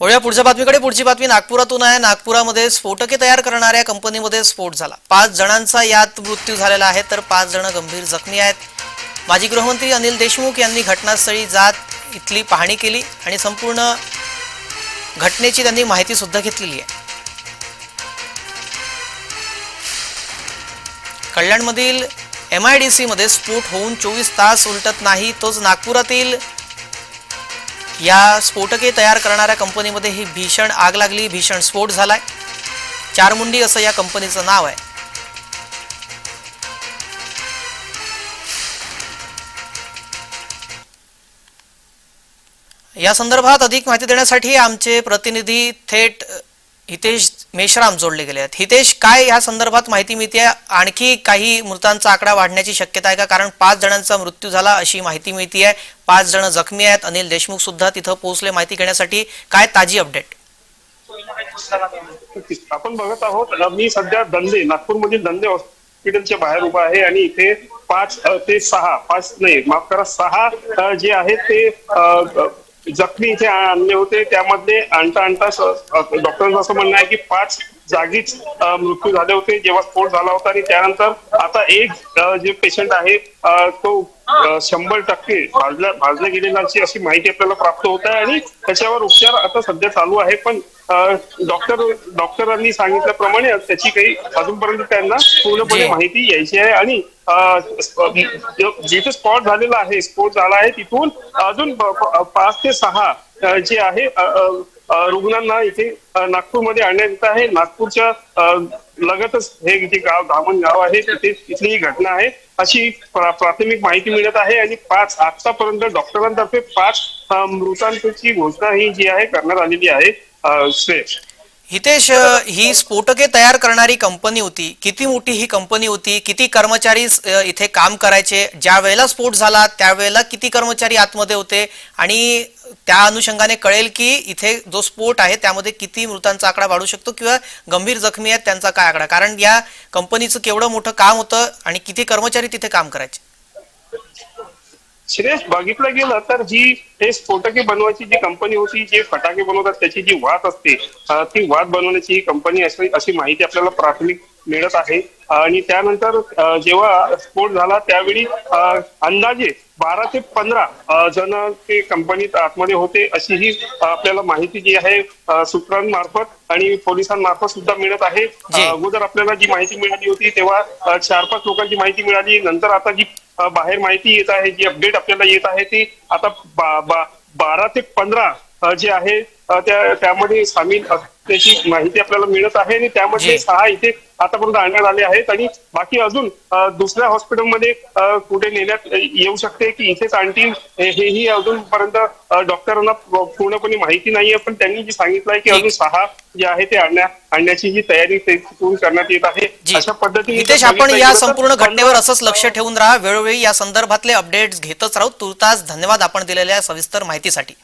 वळूया पुढच्या बातमीकडे. पुढची बातमी नागपुरातून आहे. नागपुरामध्ये स्फोटके तयार करणाऱ्या कंपनीमध्ये स्फोट झाला. पाच जणांचा यात मृत्यू झालेला आहे तर पाच जण गंभीर जखमी आहेत. माजी गृहमंत्री अनिल देशमुख यांनी घटनास्थळी जात इथली पाहणी केली आणि संपूर्ण घटनेची त्यांनी माहिती सुद्धा घेतलेली आहे. कल्याणमधील एम आय डी सीमध्ये स्फोट होऊन चोवीस तास उलटत नाही तोच नागपुरातील या स्फोटके तयार करणाऱ्या कंपनीमध्ये ही भीषण आग लागली भीषण स्फोट झालाय. चारमुंडी असं या कंपनीचं नाव आहे. या संदर्भात अधिक माहिती देण्यासाठी आमचे प्रतिनिधी थेट हितेश मेश्राम जोडले गेले आहेत. हितेश काय या संदर्भात माहिती मिळते आणखी काही मृतांचा आकडा वाढण्याची शक्यता आहे का? कारण पाच जणांचा मृत्यू झाला अशी माहिती मिळते आहे पाच जण जखमी आहेत. अनिल देशमुख सुद्धा तिथं पोहोचले. माहिती घेण्यासाठी काय ताजी अपडेट आपण बघत आहोत मी सध्या दंदे नागपूरमधील दंदे हॉस्पिटलच्या बाहेर उभा आहे आणि इथे पाच ते सहा पाच नाही माफ करा सहा जे आहेत ते जखमी इथे आणले होते. त्यामध्ये आणता आणता स- डॉक्टरांचं असं म्हणणं आहे की पाच जागीच मृत्यू झाले होते जेव्हा स्फोट झाला होता आणि त्यानंतर आता एक जे पेशंट आहे तो शंभर टक्के भाजल्या भाजल्या गेलेल्याची अशी माहिती आपल्याला प्राप्त होत आहे आणि त्याच्यावर उपचार आता सध्या चालू आहे पण डॉक्टर डॉक्टरांनी सांगितल्याप्रमाणे त्याची काही अजूनपर्यंत त्यांना पूर्णपणे. माहिती यायची आहे आणि जिथे स्पॉट झालेला आहे स्फोट झाला आहे तिथून अजून पाच ते सहा जे आहे रुग्णांना इथे नागपूरमध्ये आणण्यात येत आहे. नागपूरच्या लगतच हे जे गाव धामण गाव आहे. तिथे इथली ही घटना आहे. अशी प्राथमिक माहिती मिळत आहे आणि पाच आतापर्यंत डॉक्टरांतर्फे पाच मृतांची घोषणा ही जी आहे करण्यात आलेली आहे श्रेय. हितेश ही स्फोटके तयार करणारी कंपनी होती. किती मोठी ही कंपनी होती किती कर्मचारी इथे काम करायचे ज्या वेळेला स्फोट झाला त्यावेळेला किती कर्मचारी आतमध्ये होते? आणि त्या अनुषंगाने कळेल की इथे जो स्फोट आहे त्यामध्ये किती मृतांचा आकडा वाढू शकतो किंवा गंभीर जखमी आहेत त्यांचा काय आकडा? कारण या कंपनीचं केवढं मोठं काम होतं आणि किती कर्मचारी तिथे काम करायचे. श्रेयस बघितलं गेलं तर ही हे स्फोटके बनवायची जी कंपनी होती जे फटाके बनवतात त्याची जी वात असते ती वात बनवण्याची ही कंपनी अशी अशी माहिती आपल्याला प्राथमिक मिळत आहे आणि त्यानंतर जेव्हा स्फोट झाला त्यावेळी अंदाजे बारा ते पंधरा जण ते कंपनीत आतमध्ये होते अशी ही आपल्याला माहिती जी आहे सूत्रांमार्फत आणि पोलिसांमार्फत सुद्धा मिळत आहे जी. अगोदर आपल्याला जी माहिती मिळाली होती तेव्हा चार पाच लोकांची माहिती मिळाली नंतर आता जी बाहेर माहिती येत आहे जी अपडेट आपल्याला येत आहे ती आता बा- बा- बारा ते पंधरा जे आहे त्यामध्ये सामील असल्याची माहिती आपल्याला मिळत आहे आणि त्यामध्ये. सहा इथे आतापर्यंत आणण्यात आले आहेत आणि बाकी अजून दुसऱ्या हॉस्पिटलमध्ये कुठे नेण्यात येऊ शकते की इथेच आणतील हे- हेही अजूनपर्यंत डॉक्टरांना पूर्णपणे माहिती नाहीये. पण त्यांनी जी सांगितलं आहे की. अजून सहा जे आहे ते आणण्या आणण्याची जी तयारी करण्यात येत आहे. अशा पद्धतीने आपण या संपूर्ण घटनेवर असंच लक्ष ठेवून राहा. वेळोवेळी या संदर्भातले अपडेट्स घेतच राहू. तुर्तास धन्यवाद आपण दिलेल्या सविस्तर माहितीसाठी.